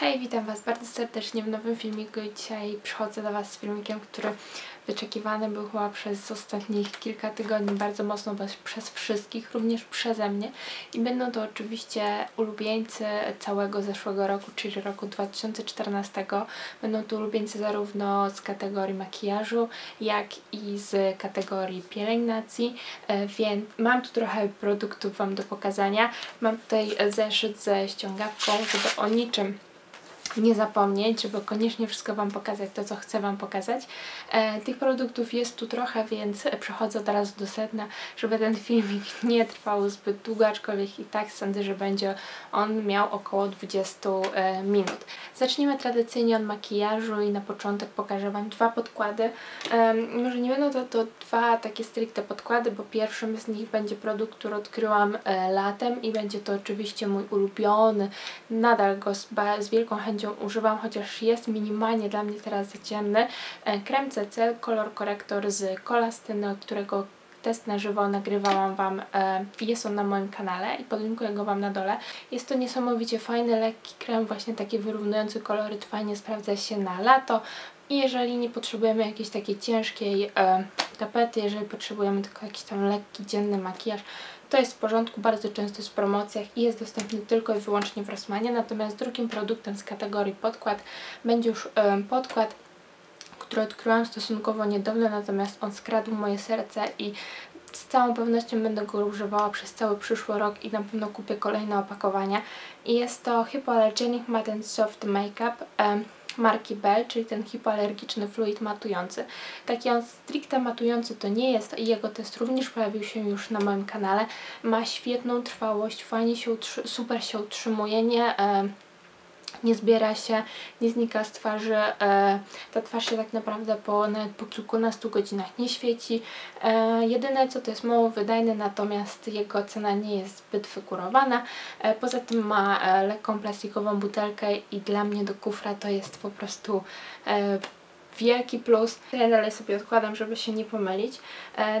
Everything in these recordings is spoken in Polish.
Hej, witam Was bardzo serdecznie w nowym filmiku dzisiaj przychodzę do Was z filmikiem, który wyczekiwany był chyba przez ostatnich kilka tygodni bardzo mocno przez wszystkich, również przeze mnie i będą to oczywiście ulubieńcy całego zeszłego roku, czyli roku 2014. Będą to ulubieńcy zarówno z kategorii makijażu, jak i z kategorii pielęgnacji, e, więc mam tu trochę produktów Wam do pokazania. Mam tutaj zeszyt ze ściągawką, żeby o niczym nie zapomnieć, żeby koniecznie wszystko Wam pokazać, to co chcę Wam pokazać. E, tych produktów jest tu trochę, więc przechodzę teraz do sedna, żeby ten filmik nie trwał zbyt długo, aczkolwiek i tak sądzę, że będzie on miał około 20 e, minut. Zacznijmy tradycyjnie od makijażu i na początek pokażę Wam dwa podkłady. E, może nie będą to, to dwa takie stricte podkłady, bo pierwszym z nich będzie produkt, który odkryłam e, latem i będzie to oczywiście mój ulubiony. Nadal go z, z wielką chęcią narzędziom używam, chociaż jest minimalnie dla mnie teraz za ciemny. E, krem CC Color Corrector z Kolastyny, którego test na żywo nagrywałam Wam e, jest on na moim kanale i podlinkuję go Wam na dole. Jest to niesamowicie fajny, lekki krem, właśnie taki wyrównujący koloryt, fajnie sprawdza się na lato i jeżeli nie potrzebujemy jakiejś takiej ciężkiej e, tapety, jeżeli potrzebujemy tylko jakiś tam lekki, dzienny makijaż, to jest w porządku, bardzo często jest w promocjach i jest dostępny tylko i wyłącznie w Rossmanie. Natomiast drugim produktem z kategorii podkład będzie już um, podkład, który odkryłam stosunkowo niedawno, natomiast on skradł moje serce i z całą pewnością będę go używała przez cały przyszły rok i na pewno kupię kolejne opakowania. I jest to Hypoallergenic Matte Soft Makeup. Marki Bell, czyli ten hipoalergiczny fluid matujący. Taki on stricte matujący to nie jest i jego test również pojawił się już na moim kanale. Ma świetną trwałość, fajnie się super się utrzymuje, nie... E, nie zbiera się, nie znika z twarzy. E, ta twarz się tak naprawdę po, nawet po kilkunastu godzinach nie świeci. E, jedyne co to jest mało wydajny, natomiast jego cena nie jest zbyt wygórowana. E, poza tym ma lekką plastikową butelkę i dla mnie do kufra to jest po prostu wielki plus. Ja dalej sobie odkładam, żeby się nie pomylić.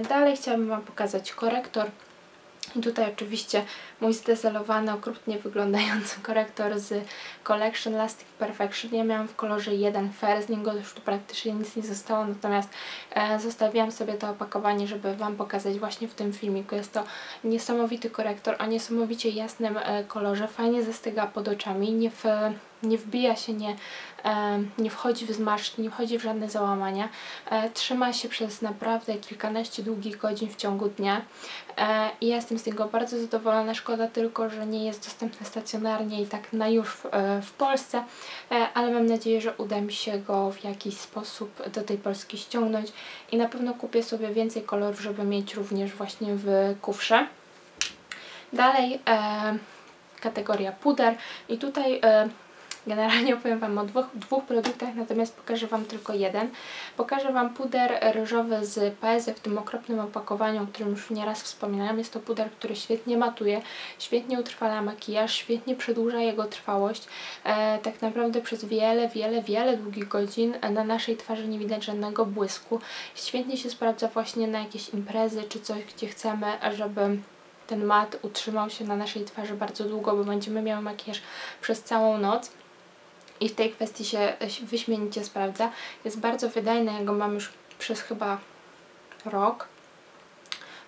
Dalej chciałabym Wam pokazać korektor tutaj oczywiście mój zdezelowany, okrutnie wyglądający korektor z Collection Lasting Perfection. Ja miałam w kolorze 1 fair, z niego już tu praktycznie nic nie zostało, natomiast e, zostawiłam sobie to opakowanie, żeby Wam pokazać właśnie w tym filmiku. Jest to niesamowity korektor o niesamowicie jasnym e, kolorze, fajnie zastyga pod oczami, nie w nie wbija się, nie, e, nie wchodzi w zmarszczki, nie wchodzi w żadne załamania. E, trzyma się przez naprawdę kilkanaście długich godzin w ciągu dnia e, i jestem z niego bardzo zadowolona. Szkoda tylko, że nie jest dostępny stacjonarnie i tak na już w, w Polsce, ale mam nadzieję, że uda mi się go w jakiś sposób do tej Polski ściągnąć i na pewno kupię sobie więcej kolorów, żeby mieć również właśnie w kufrze. Dalej e, kategoria puder i tutaj Generalnie opowiem Wam o dwóch, dwóch produktach, natomiast pokażę Wam tylko jeden. Pokażę Wam puder ryżowy z Paese w tym okropnym opakowaniu, o którym już nieraz wspominałam. Jest to puder, który świetnie matuje, świetnie utrwala makijaż, świetnie przedłuża jego trwałość. E, tak naprawdę przez wiele, wiele, wiele długich godzin na naszej twarzy nie widać żadnego błysku. Świetnie się sprawdza właśnie na jakieś imprezy czy coś, gdzie chcemy, żeby ten mat utrzymał się na naszej twarzy bardzo długo, bo będziemy miały makijaż przez całą noc i w tej kwestii się wyśmienicie sprawdza. Jest bardzo wydajny, ja go mam już przez chyba rok.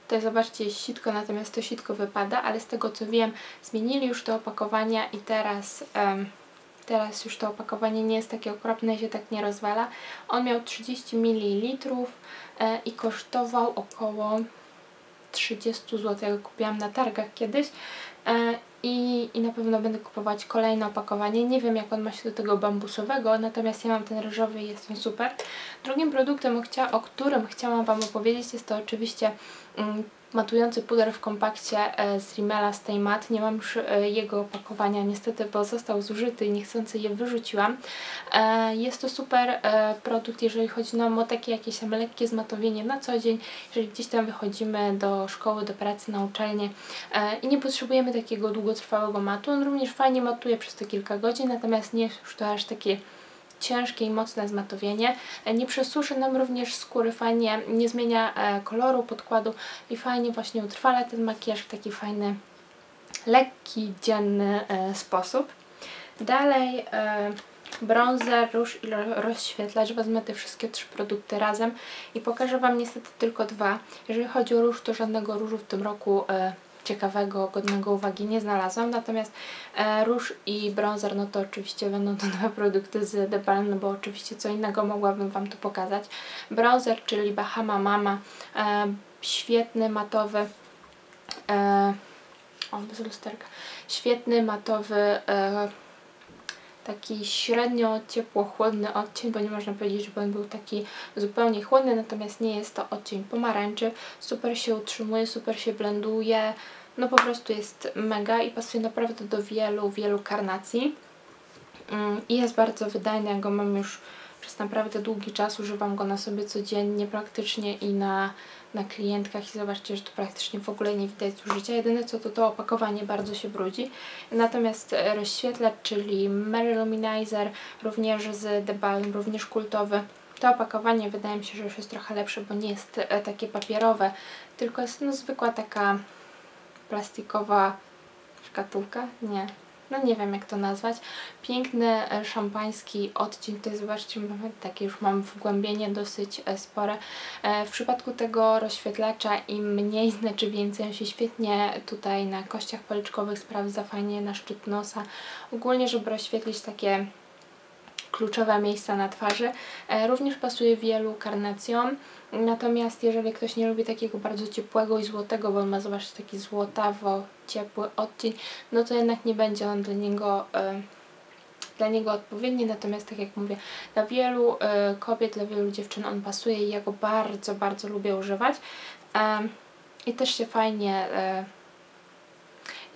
Tutaj zobaczcie, sitko, natomiast to sitko wypada, ale z tego co wiem, zmienili już te opakowania i teraz, um, teraz już to opakowanie nie jest takie okropne i się tak nie rozwala. On miał 30 ml e, i kosztował około 30 zł. Ja go kupiłam na targach kiedyś e, i, i na pewno będę kupować kolejne opakowanie. Nie wiem jak on ma się do tego bambusowego, natomiast ja mam ten ryżowy i jest on super. Drugim produktem, o którym chciałam Wam opowiedzieć jest to oczywiście mm, matujący puder w kompakcie e, z Rimmela Stay Matte. Nie mam już e, jego opakowania niestety, bo został zużyty i niechcący je wyrzuciłam. E, jest to super produkt, jeżeli chodzi nam o takie jakieś tam lekkie zmatowienie na co dzień, jeżeli gdzieś tam wychodzimy do szkoły, do pracy, na uczelnię i nie potrzebujemy takiego długotrwałego matu. On również fajnie matuje przez te kilka godzin, natomiast nie jest już to aż takie ciężkie i mocne zmatowienie. E, nie przesuszy nam również skóry, fajnie nie zmienia e, koloru podkładu i fajnie właśnie utrwala ten makijaż w taki fajny, lekki, dzienny e, sposób. Dalej bronzer, róż i rozświetlacz. Wezmę te wszystkie trzy produkty razem i pokażę Wam niestety tylko dwa. Jeżeli chodzi o róż, to żadnego różu w tym roku e, ciekawego, godnego uwagi nie znalazłam. Natomiast e, róż i bronzer, no to oczywiście będą to nowe produkty z The Balm, no bo oczywiście co innego mogłabym Wam tu pokazać. Bronzer, czyli Bahama Mama, e, świetny, matowy, e, o, bez lusterka, świetny, matowy, taki średnio ciepło-chłodny odcień, bo nie można powiedzieć, żeby on był taki zupełnie chłodny, natomiast nie jest to odcień pomarańczy. Super się utrzymuje, super się blenduje, no po prostu jest mega i pasuje naprawdę do wielu, wielu karnacji. Mm, I jest bardzo wydajny, ja go mam już przez naprawdę długi czas, używam go na sobie codziennie praktycznie i na na klientkach i zobaczcie, że tu praktycznie w ogóle nie widać zużycia. Jedyne co to to opakowanie bardzo się brudzi. Natomiast e, rozświetlacz, czyli Mary Luminizer, również z The Balm, również kultowy. To opakowanie wydaje mi się, że już jest trochę lepsze, bo nie jest e, takie papierowe, tylko jest no, zwykła taka plastikowa szkatułka. Nie, no nie wiem jak to nazwać. Piękny e, szampański odcień, tutaj zobaczcie, mamy takie już mam wgłębienie dosyć e, spore. E, w przypadku tego rozświetlacza im mniej znaczy więcej, on się świetnie tutaj na kościach policzkowych sprawdza, fajnie na szczyt nosa. Ogólnie, żeby rozświetlić takie kluczowe miejsca na twarzy. Również pasuje wielu karnacjom. Natomiast jeżeli ktoś nie lubi takiego bardzo ciepłego i złotego, bo on ma zobaczcie taki złotawo ciepły odcień, no to jednak nie będzie on dla niego y, dla niego odpowiedni, natomiast tak jak mówię, dla wielu y, kobiet, dla wielu dziewczyn on pasuje i ja go bardzo, bardzo lubię używać. I też się fajnie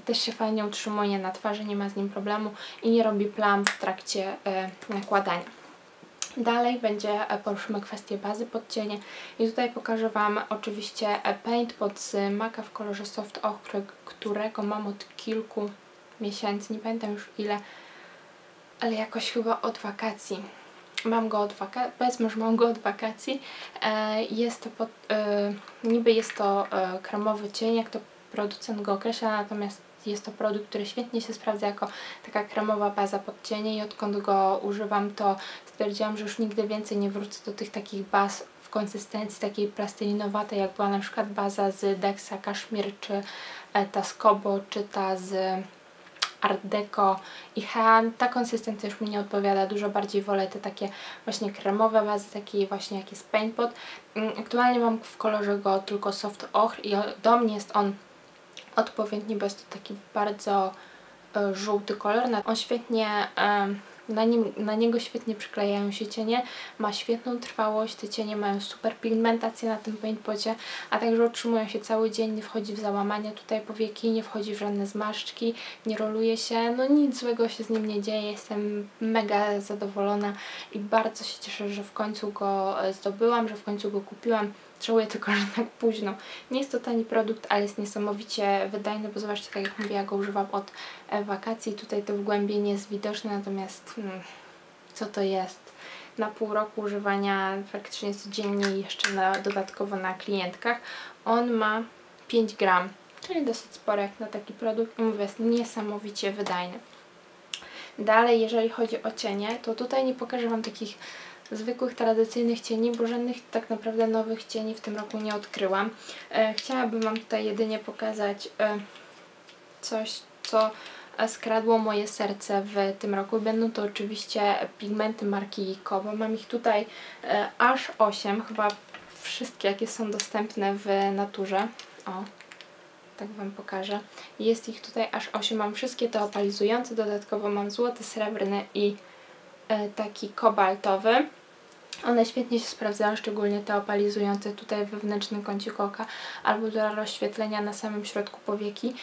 też się fajnie utrzymuje na twarzy, nie ma z nim problemu i nie robi plam w trakcie nakładania. Dalej będzie, e, poruszymy kwestię bazy pod cienie i tutaj pokażę Wam oczywiście e, paint pod z Maca w kolorze Soft Ochre, którego mam od kilku miesięcy, nie pamiętam już ile, ale jakoś chyba od wakacji. Mam go od wakacji, powiedzmy, że mam go od wakacji. E, jest to, pod, niby jest to kremowy cień, jak to producent go określa, natomiast jest to produkt, który świetnie się sprawdza jako taka kremowa baza pod cienie i odkąd go używam, to stwierdziłam, że już nigdy więcej nie wrócę do tych takich baz w konsystencji takiej plastelinowatej, jak była na przykład baza z Dexa Kashmir, czy e, ta Skobo, czy ta z Art Deco i Han. Ta konsystencja już mi nie odpowiada, dużo bardziej wolę te takie właśnie kremowe bazy, takie właśnie jak jest Paint Pot. Mm, aktualnie mam w kolorze go tylko Soft Ochr i do mnie jest on odpowiedni, bo jest to taki bardzo e, żółty kolor. On świetnie, e, na, nim, na niego świetnie przyklejają się cienie, ma świetną trwałość, te cienie mają super pigmentację na tym paintpocie, a także utrzymują się cały dzień, nie wchodzi w załamanie tutaj powieki, nie wchodzi w żadne zmarszczki, nie roluje się, no nic złego się z nim nie dzieje, jestem mega zadowolona i bardzo się cieszę, że w końcu go e, zdobyłam, że w końcu go kupiłam. Żałuję tylko, że tak późno. Nie jest to tani produkt, ale jest niesamowicie wydajny, bo zobaczcie, tak jak mówię, ja go używam od e, wakacji. Tutaj to wgłębienie jest widoczne, natomiast hmm, co to jest? Na pół roku używania praktycznie codziennie i jeszcze na, dodatkowo na klientkach. On ma 5 gram, czyli dosyć sporo jak na taki produkt. I mówię, jest niesamowicie wydajny. Dalej, jeżeli chodzi o cienie, to tutaj nie pokażę Wam takich zwykłych, tradycyjnych cieni, bo żadnych tak naprawdę nowych cieni w tym roku nie odkryłam. E, chciałabym Wam tutaj jedynie pokazać e, coś, co skradło moje serce w tym roku. Będą to oczywiście pigmenty marki Kobo. Mam ich tutaj e, aż 8, chyba wszystkie jakie są dostępne w naturze. O, tak Wam pokażę. Jest ich tutaj aż 8. Mam wszystkie te opalizujące, dodatkowo mam złoty, srebrny i E, taki kobaltowy. One świetnie się sprawdzają, szczególnie te opalizujące tutaj wewnętrzny kącik oka albo do rozświetlenia na samym środku powieki.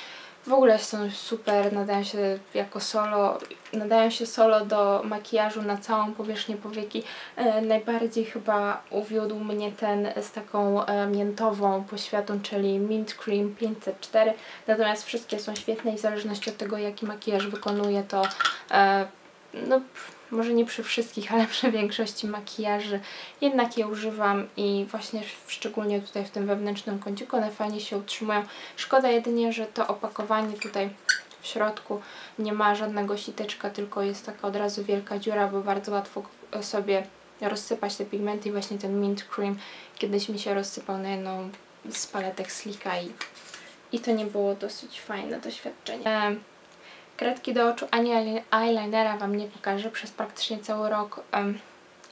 W ogóle są super, nadają się jako solo, nadają się solo do makijażu na całą powierzchnię powieki. E, najbardziej chyba uwiódł mnie ten z taką e, miętową poświatą, czyli Mint Cream 504. Natomiast wszystkie są świetne i w zależności od tego jaki makijaż wykonuję to e, no może nie przy wszystkich, ale przy większości makijaży jednak je używam i właśnie szczególnie tutaj w tym wewnętrznym kąciku one fajnie się utrzymują. Szkoda jedynie, że to opakowanie tutaj w środku nie ma żadnego siteczka, tylko jest taka od razu wielka dziura, bo bardzo łatwo sobie rozsypać te pigmenty i właśnie ten mint cream kiedyś mi się rozsypał na jedną z paletek Slika i, i to nie było dosyć fajne doświadczenie. Kredki do oczu ani eyelinera Wam nie pokażę, przez praktycznie cały rok um,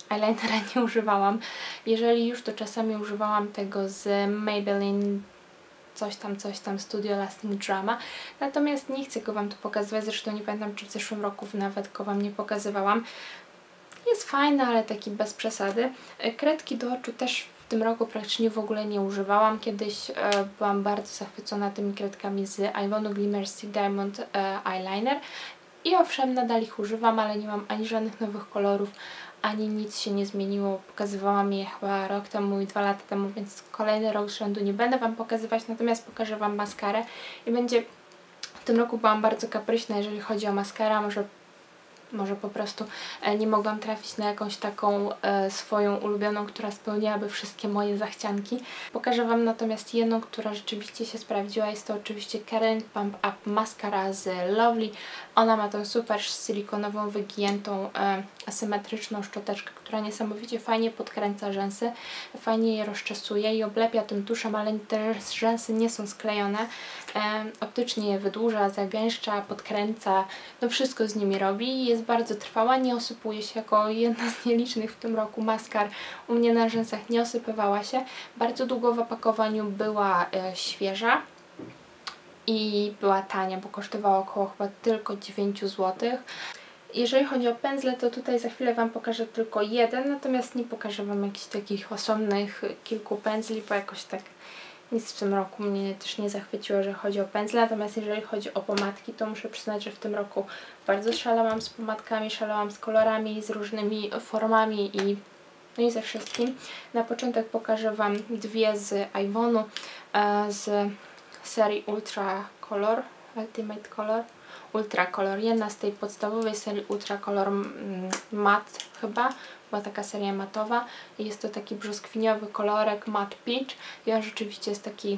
eyelinera nie używałam. Jeżeli już, to czasami używałam tego z Maybelline coś tam, coś tam, Studio Lasting Drama. Natomiast nie chcę go Wam tu pokazywać, zresztą nie pamiętam, czy w zeszłym roku nawet go Wam nie pokazywałam. Jest fajny, ale taki bez przesady. E, kredki do oczu też tym roku praktycznie w ogóle nie używałam. Kiedyś e, byłam bardzo zachwycona tymi kredkami z Ivonu Glimmer Stick Diamond e, Eyeliner. I owszem, nadal ich używam, ale nie mam ani żadnych nowych kolorów, ani nic się nie zmieniło. Pokazywałam je chyba rok temu i dwa lata temu, więc kolejny rok z rzędu nie będę Wam pokazywać, natomiast pokażę Wam maskarę i będzie... W tym roku byłam bardzo kapryśna, jeżeli chodzi o maskarę, może może po prostu e, nie mogłam trafić na jakąś taką e, swoją ulubioną, która spełniałaby wszystkie moje zachcianki. Pokażę Wam natomiast jedną, która rzeczywiście się sprawdziła. Jest to oczywiście Karen Pump Up Mascara z Lovely. Ona ma tą super silikonową, wygiętą, e, asymetryczną szczoteczkę, która niesamowicie fajnie podkręca rzęsy, fajnie je rozczesuje i oblepia tym tuszem, ale te rzęsy nie są sklejone. Optycznie je wydłuża, zagęszcza, podkręca, no wszystko z nimi robi. Jest bardzo trwała, nie osypuje się jako jedna z nielicznych w tym roku maskar. U mnie na rzęsach nie osypywała się. Bardzo długo w opakowaniu była e, świeża i była tania, bo kosztowała około chyba tylko 9 zł. Jeżeli chodzi o pędzle, to tutaj za chwilę Wam pokażę tylko jeden, natomiast nie pokażę Wam jakichś takich osobnych kilku pędzli, bo jakoś tak nic w tym roku mnie też nie zachwyciło, że chodzi o pędzle. Natomiast jeżeli chodzi o pomadki, to muszę przyznać, że w tym roku bardzo szalałam z pomadkami, szalałam z kolorami, z różnymi formami i, no i ze wszystkim. Na początek pokażę Wam dwie z Ivonu, e, z serii Ultra Color, Ultimate Color. Ultra Color. Jedna z tej podstawowej serii Ultra Color mm, Matte chyba, była taka seria matowa jest to taki brzoskwiniowy kolorek Matte Peach i on rzeczywiście jest taki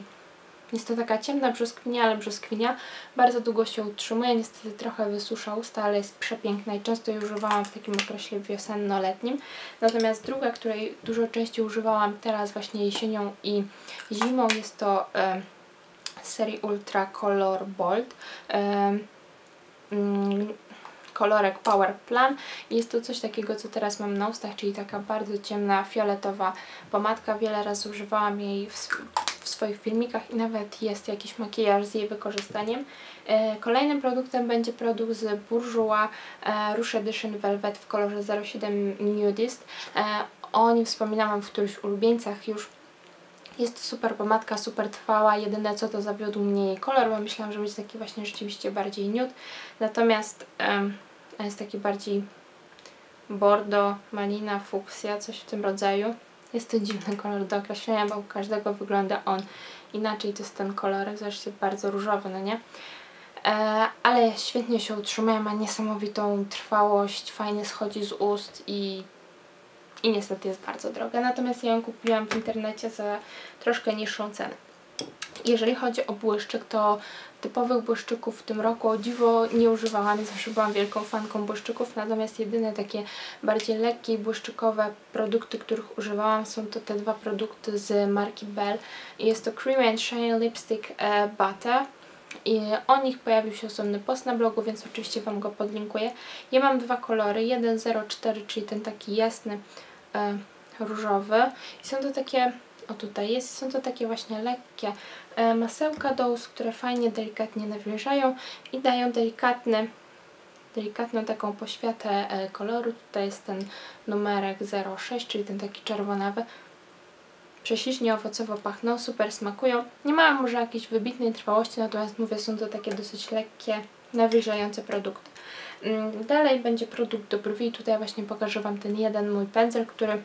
jest to taka ciemna brzoskwinia, ale brzoskwinia bardzo długo się utrzymuje, niestety trochę wysusza usta, ale jest przepiękna i często jej używałam w takim okresie wiosenno-letnim. Natomiast druga, której dużo częściej używałam teraz właśnie jesienią i zimą jest to e, serii Ultra Color Bold. Mm, kolorek Power Plan. Jest to coś takiego, co teraz mam na ustach, czyli taka bardzo ciemna, fioletowa pomadka. Wiele razy używałam jej w, w swoich filmikach i nawet jest jakiś makijaż z jej wykorzystaniem. E, kolejnym produktem będzie produkt z Bourjois Rouge Edition Velvet w kolorze 07 Nudist. E, o nim wspominałam w którychś ulubieńcach już jest super pomadka, super trwała, jedyne co to zawiodł mnie jej kolor, bo myślałam, że będzie taki właśnie rzeczywiście bardziej nude. Natomiast um, jest taki bardziej bordo, malina, fuksja, coś w tym rodzaju. Jest to dziwny kolor do określenia, bo u każdego wygląda on inaczej. To jest ten kolorek, zresztą bardzo różowy, no nie? E, ale świetnie się utrzymuje, ma niesamowitą trwałość, fajnie schodzi z ust i i niestety jest bardzo droga. Natomiast ja ją kupiłam w internecie za troszkę niższą cenę. Jeżeli chodzi o błyszczyk, to typowych błyszczyków w tym roku o dziwo nie używałam, zawsze byłam wielką fanką błyszczyków, natomiast jedyne takie bardziej lekkie błyszczykowe produkty, których używałam są to te dwa produkty z marki Bell. Jest to Cream and Shine Lipstick e, Butter i o nich pojawił się osobny post na blogu, więc oczywiście Wam go podlinkuję. Ja mam dwa kolory, jeden 04, czyli ten taki jasny, różowy i są to takie, o tutaj jest, są to takie właśnie lekkie e, masełka do ust, które fajnie, delikatnie nawilżają i dają delikatny delikatną taką poświatę e, koloru. Tutaj jest ten numerek 06, czyli ten taki czerwonawy. Prześlicznie owocowo pachną, super smakują. Nie mają może jakiejś wybitnej trwałości, natomiast mówię, są to takie dosyć lekkie, nawilżające produkty. Mm, dalej będzie produkt do brwi. Tutaj właśnie pokażę Wam ten jeden mój pędzel, który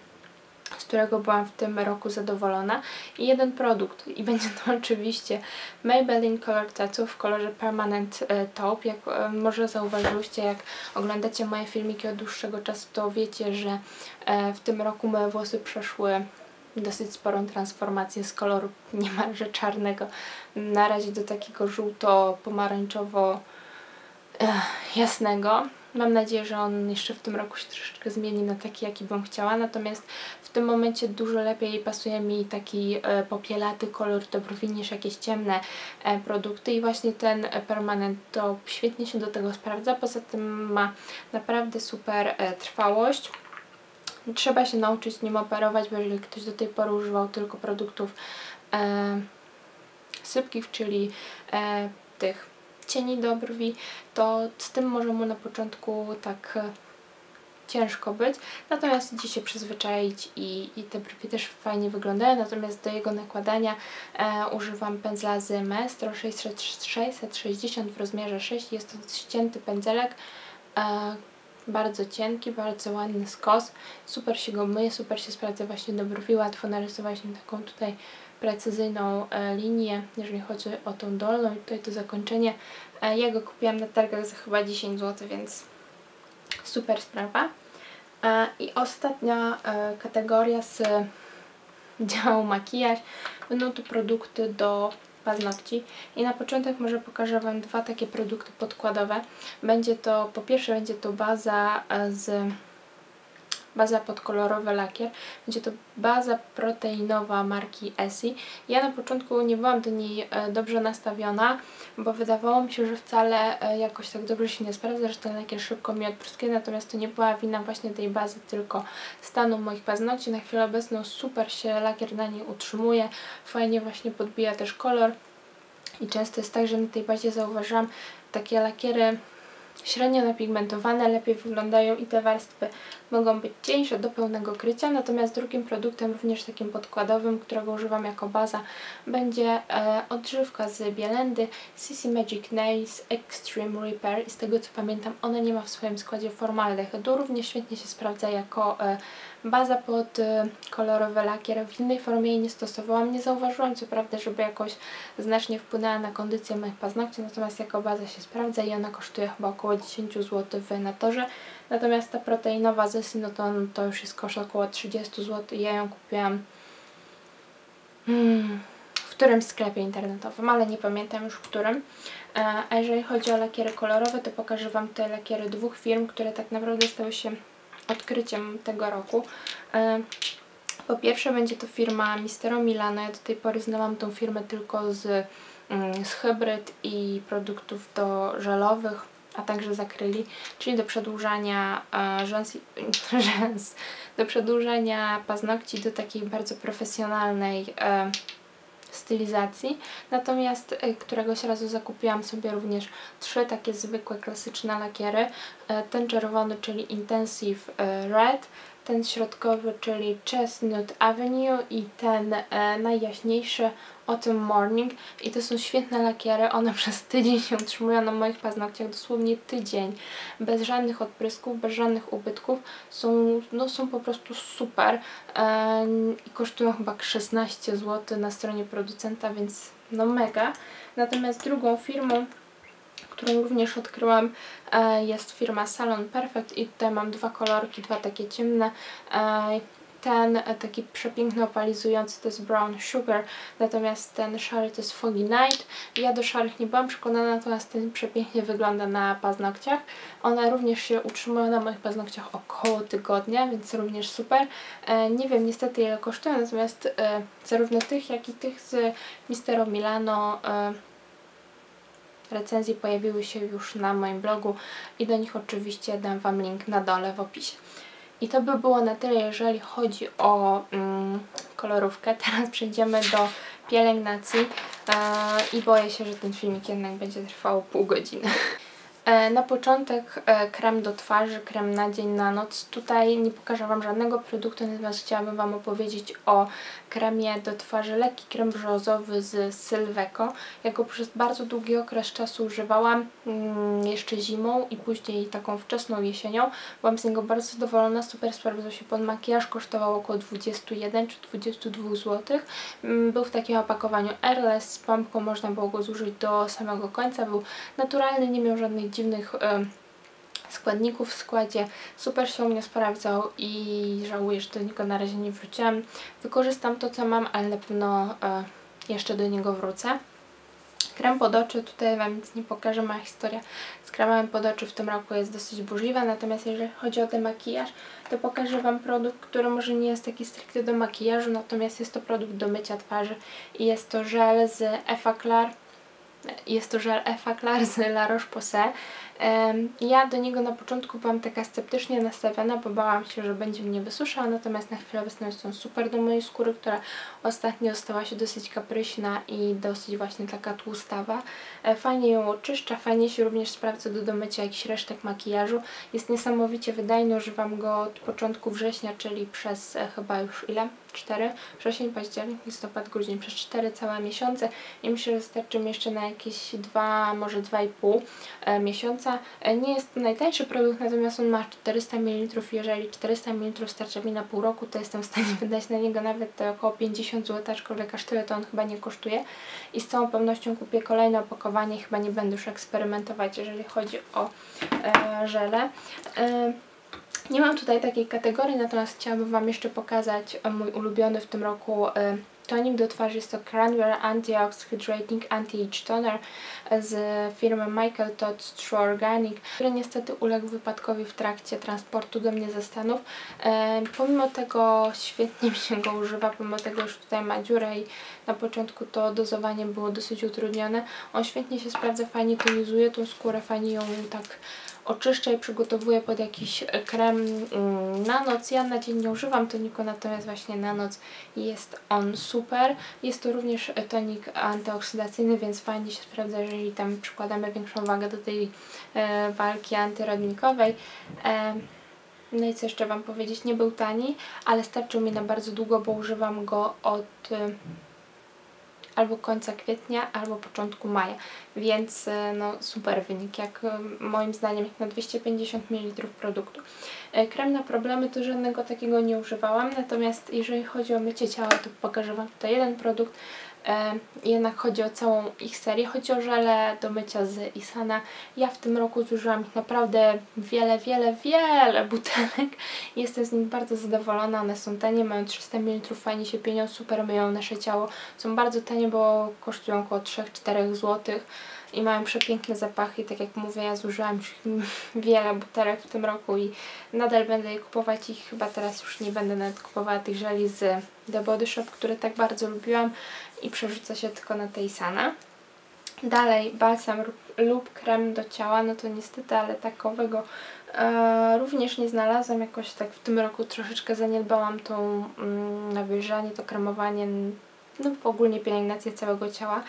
z którego byłam w tym roku zadowolona i jeden produkt i będzie to oczywiście Maybelline Color Tattoo w kolorze Permanent e, Taupe. Jak e, może zauważyliście, jak oglądacie moje filmiki od dłuższego czasu, to wiecie, że e, w tym roku moje włosy przeszły dosyć sporą transformację z koloru niemalże czarnego na razie do takiego żółto-pomarańczowo ech, jasnego. Mam nadzieję, że on jeszcze w tym roku się troszeczkę zmieni na taki, jaki bym chciała, natomiast w tym momencie dużo lepiej pasuje mi taki e, popielaty kolor do brwi niż jakieś ciemne e, produkty i właśnie ten permanent to świetnie się do tego sprawdza, poza tym ma naprawdę super e, trwałość. Trzeba się nauczyć nim operować, bo jeżeli ktoś do tej pory używał tylko produktów e, sypkich, czyli e, tych cieni do brwi, to z tym może mu na początku tak e, ciężko być, natomiast idzie się przyzwyczaić i, i te brwi też fajnie wyglądają, natomiast do jego nakładania e, używam pędzla z Maestro 600, 660 w rozmiarze 6, jest to ścięty pędzelek, e, bardzo cienki, bardzo ładny skos, super się go myje, super się sprawdza właśnie do brwi, łatwo narysować nim taką tutaj precyzyjną e, linię, jeżeli chodzi o tą dolną i tutaj to zakończenie. E, ja go kupiłam na targach za chyba 10 zł, więc super sprawa. E, I ostatnia kategoria z działu makijaż będą to produkty do paznokci i na początek może pokażę Wam dwa takie produkty podkładowe. Będzie to, po pierwsze będzie to baza e, z baza podkolorowy lakier. Będzie to baza proteinowa marki Essie. Ja na początku nie byłam do niej e, dobrze nastawiona, bo wydawało mi się, że wcale e, jakoś tak dobrze się nie sprawdza, że ten lakier szybko mi odpryskuje, natomiast to nie była wina właśnie tej bazy, tylko stanu moich paznokci. Na chwilę obecną super się lakier na niej utrzymuje, fajnie właśnie podbija też kolor i często jest tak, że na tej bazie zauważyłam takie lakiery średnio napigmentowane, lepiej wyglądają i te warstwy mogą być cieńsze do pełnego krycia, natomiast drugim produktem, również takim podkładowym, którego używam jako baza, będzie e, odżywka z Bielendy CC Magic Nails Extreme Repair i z tego co pamiętam ona nie ma w swoim składzie formaldehydu, również świetnie się sprawdza jako e, baza pod e, kolorowy lakier, w innej formie jej nie stosowałam, nie zauważyłam co prawda, żeby jakoś znacznie wpłynęła na kondycję moich paznokci, natomiast jako baza się sprawdza i ona kosztuje chyba około 10 zł w Natorze. Natomiast ta proteinowa ze Sinoton to już jest koszt około 30 zł. Ja ją kupiłam hmm, w którymś sklepie internetowym, ale nie pamiętam już w którym. E, a jeżeli chodzi o lakiery kolorowe, to pokażę Wam te lakiery dwóch firm, które tak naprawdę stały się odkryciem tego roku. E, po pierwsze będzie to firma Mistero Milano. Ja do tej pory znałam tą firmę tylko z, mm, z hybryd i produktów do żelowych a także zakryli, czyli do przedłużania e, rzęs, rzęs, do przedłużania paznokci do takiej bardzo profesjonalnej e, stylizacji. Natomiast e, któregoś razu zakupiłam sobie również trzy takie zwykłe, klasyczne lakiery. E, ten czerwony, czyli Intensive e, Red, ten środkowy, czyli Chestnut Avenue i ten e, najjaśniejszy Autumn Morning i to są świetne lakiery, one przez tydzień się utrzymują na moich paznokciach, dosłownie tydzień, bez żadnych odprysków, bez żadnych ubytków, są, no, są po prostu super i kosztują chyba 16 zł na stronie producenta, więc no mega. Natomiast drugą firmą którą również odkryłam e, jest firma Salon Perfect i tutaj mam dwa kolorki, dwa takie ciemne. E, ten e, taki przepiękny opalizujący to jest Brown Sugar, natomiast ten szary to jest Foggy Night. Ja do szarych nie byłam przekonana, natomiast ten przepięknie wygląda na paznokciach. One również się utrzymują na moich paznokciach około tygodnia, więc również super. E, nie wiem niestety ile kosztują, natomiast e, zarówno tych, jak i tych z Mistero Milano recenzje pojawiły się już na moim blogu i do nich oczywiście dam Wam link na dole w opisie. I to by było na tyle, jeżeli chodzi o mm, kolorówkę. Teraz przejdziemy do pielęgnacji e, i boję się, że ten filmik jednak będzie trwał pół godziny. E, na początek e, krem do twarzy, krem na dzień, na noc. Tutaj nie pokażę Wam żadnego produktu, natomiast chciałabym Wam opowiedzieć o kremie do twarzy, lekki krem brzozowy z Sylveco. Ja go przez bardzo długi okres czasu używałam, mm, jeszcze zimą i później taką wczesną jesienią. Byłam z niego bardzo zadowolona, super sprawdzał się pod makijaż, kosztował około 21 czy 22 zł. Mm, był w takim opakowaniu airless z pompką, można było go zużyć do samego końca, był naturalny, nie miał żadnych dziwnych składników w składzie. Super się u mnie sprawdzał i żałuję, że do niego na razie nie wróciłam. Wykorzystam to, co mam, ale na pewno e, jeszcze do niego wrócę. Krem pod oczy, tutaj Wam nic nie pokażę, moja historia z kremem pod oczy w tym roku jest dosyć burzliwa, natomiast jeżeli chodzi o ten makijaż, to pokażę Wam produkt, który może nie jest taki stricte do makijażu, natomiast jest to produkt do mycia twarzy i jest to żel z Effaclar, jest to żel Effaclar z La Roche-Posay ja do niego na początku byłam taka sceptycznie nastawiona, bo bałam się, że będzie mnie wysuszał, natomiast na chwilę obecną jest on super do mojej skóry, która ostatnio stała się dosyć kapryśna i dosyć właśnie taka tłustawa. E, fajnie ją oczyszcza, fajnie się również sprawdza do domycia jakichś resztek makijażu. Jest niesamowicie wydajny, używam go od początku września, czyli przez e, chyba już ile? 4, wrzesień, październik, listopad, grudzień, przez 4 całe miesiące i myślę, że starczy mi jeszcze na jakieś 2, może 2,5 e, miesiąca. E, nie jest to najtańszy produkt, natomiast on ma 400 ml, jeżeli 400 ml starcza mi na pół roku, to jestem w stanie wydać na niego nawet około 50 zł, aczkolwiek aż tyle to on chyba nie kosztuje i z całą pewnością kupię kolejne opakowanie, chyba nie będę już eksperymentować, jeżeli chodzi o e, żele. E, nie mam tutaj takiej kategorii, natomiast chciałabym Wam jeszcze pokazać e, mój ulubiony w tym roku e, tonik do twarzy. Jest to Cranberry Antiox Hydrating Anti-Age Toner z firmy Michael Todd True Organic, który niestety uległ wypadkowi w trakcie transportu do mnie ze Stanów. E, pomimo tego świetnie mi się go używa, pomimo tego już tutaj ma dziurę i na początku to dozowanie było dosyć utrudnione. On świetnie się sprawdza, fajnie tonizuje tą skórę, fajnie ją tak oczyszczę i przygotowuję pod jakiś krem mm, na noc. Ja na dzień nie używam toniku, natomiast właśnie na noc jest on super. Jest to również tonik antyoksydacyjny, więc fajnie się sprawdza, jeżeli tam przykładamy większą wagę do tej e, walki antyrodnikowej. E, no i co jeszcze Wam powiedzieć, nie był tani, ale starczył mi na bardzo długo, bo używam go od albo końca kwietnia, albo początku maja, więc e, no super wynik, jak e, moim zdaniem jak na 250 ml produktu. E, krem na problemy to żadnego takiego nie używałam, natomiast jeżeli chodzi o mycie ciała, to pokażę Wam tutaj jeden produkt, jednak chodzi o całą ich serię. Chodzi o żele do mycia z Isana. Ja w tym roku zużyłam ich naprawdę wiele, wiele, wiele butelek. Jestem z nich bardzo zadowolona. One są tanie, mają 300 ml, fajnie się pienią, super myją nasze ciało. Są bardzo tanie, bo kosztują około 3-4 zł i mają przepiękne zapachy. Tak jak mówię, ja zużyłam już wiele butelek w tym roku i nadal będę je kupować i chyba teraz już nie będę nawet kupowała tych żeli z The Body Shop, które tak bardzo lubiłam i przerzuca się tylko na tej Sana. Dalej balsam lub krem do ciała, no to niestety, ale takowego e, również nie znalazłam. Jakoś tak w tym roku troszeczkę zaniedbałam tą mm, nawilżanie, to kremowanie, no w ogóle pielęgnację całego ciała.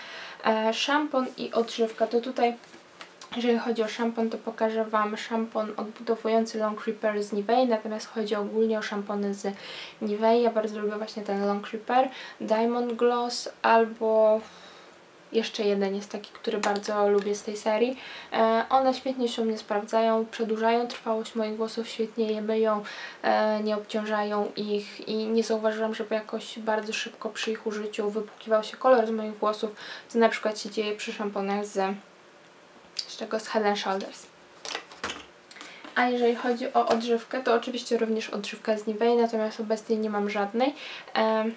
E, szampon i odżywka, to tutaj jeżeli chodzi o szampon, to pokażę Wam szampon odbudowujący Long Repair z Nivea, natomiast chodzi ogólnie o szampony z Nivea. Ja bardzo lubię właśnie ten Long Repair, Diamond Gloss albo jeszcze jeden jest taki, który bardzo lubię z tej serii. E, one świetnie się u mnie sprawdzają, przedłużają trwałość moich włosów, świetnie je myją, e, nie obciążają ich i nie zauważyłam, żeby jakoś bardzo szybko przy ich użyciu wypłukiwał się kolor z moich włosów, co na przykład się dzieje przy szamponach z z czego z Head Shoulders. A jeżeli chodzi o odżywkę, to oczywiście również odżywka z Nivea, natomiast obecnie nie mam żadnej. Um,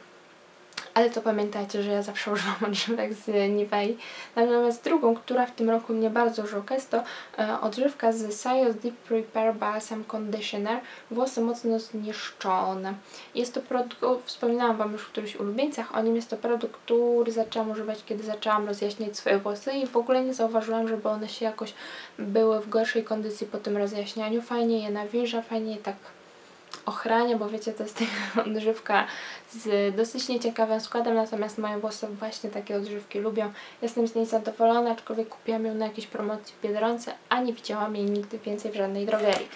ale to pamiętajcie, że ja zawsze używam odżywek z Nivei. Natomiast drugą, która w tym roku mnie bardzo żoka, jest to e, odżywka z Sios Deep Repair Balsam Conditioner. Włosy mocno zniszczone. Jest to produkt, wspominałam Wam już w którychś ulubieńcach o nim, jest to produkt, który zaczęłam używać, kiedy zaczęłam rozjaśniać swoje włosy i w ogóle nie zauważyłam, żeby one się jakoś były w gorszej kondycji po tym rozjaśnianiu. Fajnie je nawilża, fajnie je tak ochrania, bo wiecie, to jest odżywka z dosyć nieciekawym składem, natomiast moje włosy właśnie takie odżywki lubią. Jestem z niej zadowolona, aczkolwiek kupiłam ją na jakiejś promocji w Biedronce, a nie widziałam jej nigdy więcej w żadnej drogerii.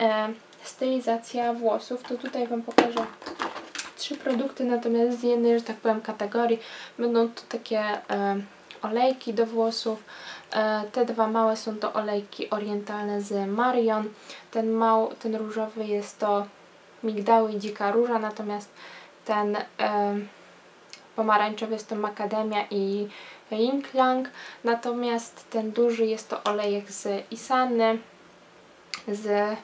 E, stylizacja włosów, to tutaj Wam pokażę trzy produkty, natomiast z jednej, że tak powiem, kategorii będą to takie e, olejki do włosów, te dwa małe są to olejki orientalne z Marion. Ten, mał, ten różowy jest to migdały i dzika róża, natomiast ten e, pomarańczowy jest to makademia i Yinglang. Natomiast ten duży jest to olejek z Isany, z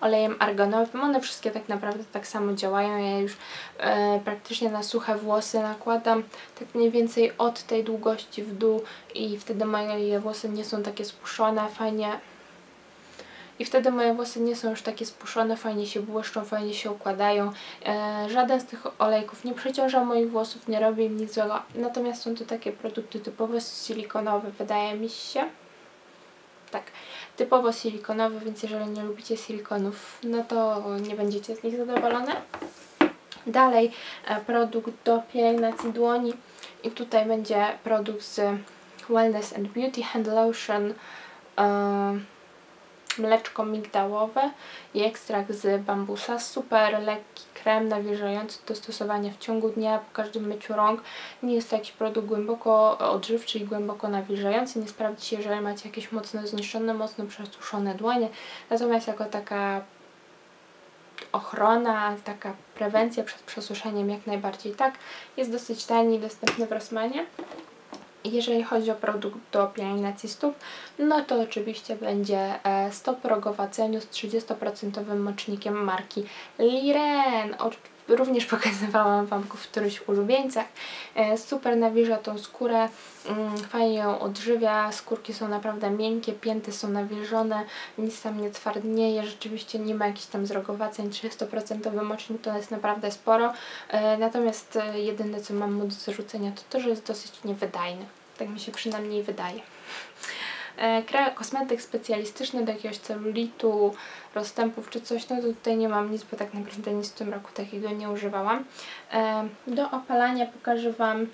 olejem arganowym. One wszystkie tak naprawdę tak samo działają. Ja już e, praktycznie na suche włosy nakładam tak mniej więcej od tej długości w dół i wtedy moje włosy nie są takie spuszczone, fajnie i wtedy moje włosy nie są już takie spuszczone, fajnie się błyszczą, fajnie się układają. E, żaden z tych olejków nie przeciąża moich włosów, nie robi im nic złego, natomiast są to takie produkty typowo silikonowe, wydaje mi się. Tak, typowo silikonowe, więc jeżeli nie lubicie silikonów, no to nie będziecie z nich zadowolone. Dalej e, produkt do pielęgnacji dłoni i tutaj będzie produkt z Wellness and Beauty Hand Lotion. Mleczko migdałowe i ekstrakt z bambusa. Super lekki krem nawilżający do stosowania w ciągu dnia, po każdym myciu rąk. Nie jest to jakiś produkt głęboko odżywczy i głęboko nawilżający. Nie sprawdzi się, jeżeli macie jakieś mocno zniszczone, mocno przesuszone dłonie. Natomiast jako taka ochrona, taka prewencja przed przesuszeniem jak najbardziej tak. Jest dosyć tani i dostępny w Rossmanie. Jeżeli chodzi o produkt do pielęgnacji stóp, no to oczywiście będzie e, stop rogowa z 30% mocznikiem marki Liren. Również pokazywałam Wam w którychś ulubieńcach. E, super nawilża tą skórę, mm, fajnie ją odżywia, skórki są naprawdę miękkie, pięty są nawilżone, nic tam nie twardnieje, rzeczywiście nie ma jakichś tam zrogowaceń, 30% mocznik to jest naprawdę sporo, e, natomiast jedyne co mam mu do zarzucenia to to, że jest dosyć niewydajny. Tak mi się przynajmniej wydaje. E, kosmetyk specjalistyczny do jakiegoś celulitu, rozstępów czy coś, no to tutaj nie mam nic, bo tak naprawdę nic w tym roku takiego nie używałam. E, do opalania pokażę Wam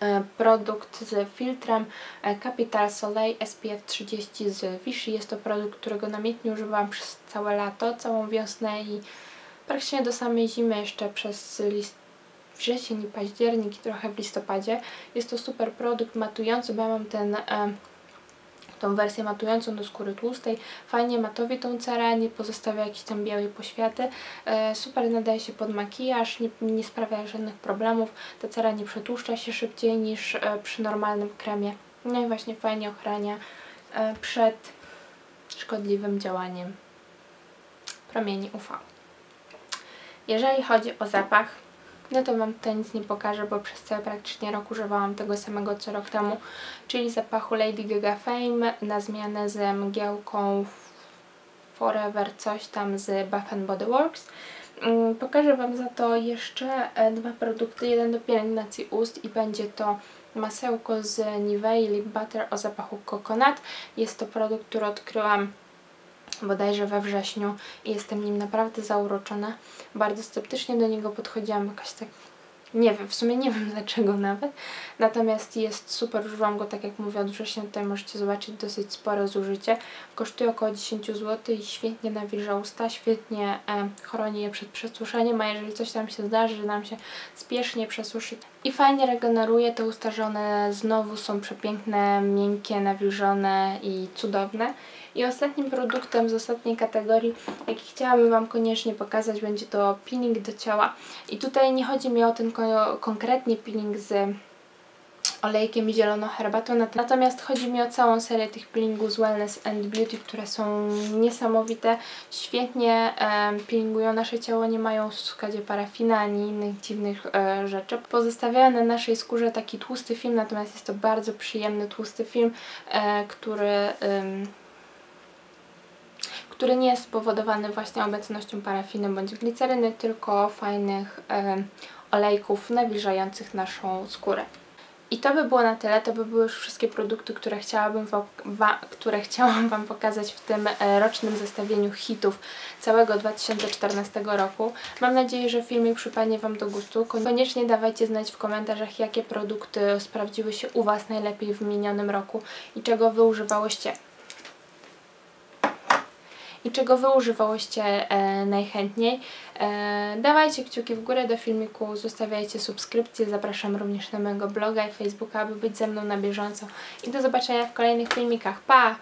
e, produkt z filtrem Capital Soleil SPF 30 z Vichy. Jest to produkt, którego namiętnie używałam przez całe lato, całą wiosnę i praktycznie do samej zimy jeszcze przez list wrzesień i październik i trochę w listopadzie. Jest to super produkt matujący, bo ja mam ten... E, tą wersję matującą do skóry tłustej. Fajnie matowi tą cerę, nie pozostawia jakiejś tam białej poświaty. E, super nadaje się pod makijaż, nie, nie sprawia żadnych problemów. Ta cera nie przetłuszcza się szybciej niż e, przy normalnym kremie. No i właśnie fajnie ochrania e, przed szkodliwym działaniem promieni UV. Jeżeli chodzi o zapach, no to Wam tutaj nic nie pokażę, bo przez cały praktycznie rok używałam tego samego co rok temu, czyli zapachu Lady Gaga Fame na zmianę z mgiełką Forever coś tam z Bath Body Works. Mm, pokażę Wam za to jeszcze e, dwa produkty, jeden do pielęgnacji ust i będzie to masełko z Nivea Lip Butter o zapachu coconut. Jest to produkt, który odkryłam bodajże we wrześniu i jestem nim naprawdę zauroczona. Bardzo sceptycznie do niego podchodziłam, jakoś tak nie wiem, w sumie nie wiem dlaczego nawet. Natomiast jest super, używam go tak jak mówię od września, tutaj możecie zobaczyć dosyć spore zużycie. Kosztuje około 10 zł i świetnie nawilża usta, świetnie e, chroni je przed przesuszeniem, a jeżeli coś tam się zdarzy, że nam się spiesznie przesuszy i fajnie regeneruje te usta, że one znowu są przepiękne, miękkie, nawilżone i cudowne. I ostatnim produktem z ostatniej kategorii, jaki chciałabym Wam koniecznie pokazać, będzie to peeling do ciała. I tutaj nie chodzi mi o ten konkretnie peeling z olejkiem zielono-herbatą, natomiast chodzi mi o całą serię tych peelingów z Wellness and Beauty, które są niesamowite, świetnie peelingują nasze ciało, nie mają w składzie parafina ani innych dziwnych e, rzeczy. Pozostawiają na naszej skórze taki tłusty film, natomiast jest to bardzo przyjemny tłusty film, e, który... Który nie jest spowodowany właśnie obecnością parafiny bądź gliceryny, tylko fajnych e, olejków nawilżających naszą skórę. I to by było na tyle, to by były już wszystkie produkty, które chciałabym wam, które chciałam Wam pokazać w tym e, rocznym zestawieniu hitów całego 2014 roku. Mam nadzieję, że filmik przypadnie Wam do gustu. Koniecznie dawajcie znać w komentarzach, jakie produkty sprawdziły się u Was najlepiej w minionym roku i czego Wy używałyście i czego Wy używałyście e, najchętniej. E, dawajcie kciuki w górę do filmiku, zostawiajcie subskrypcje, zapraszam również na mojego bloga i Facebooka, aby być ze mną na bieżąco i do zobaczenia w kolejnych filmikach. Pa!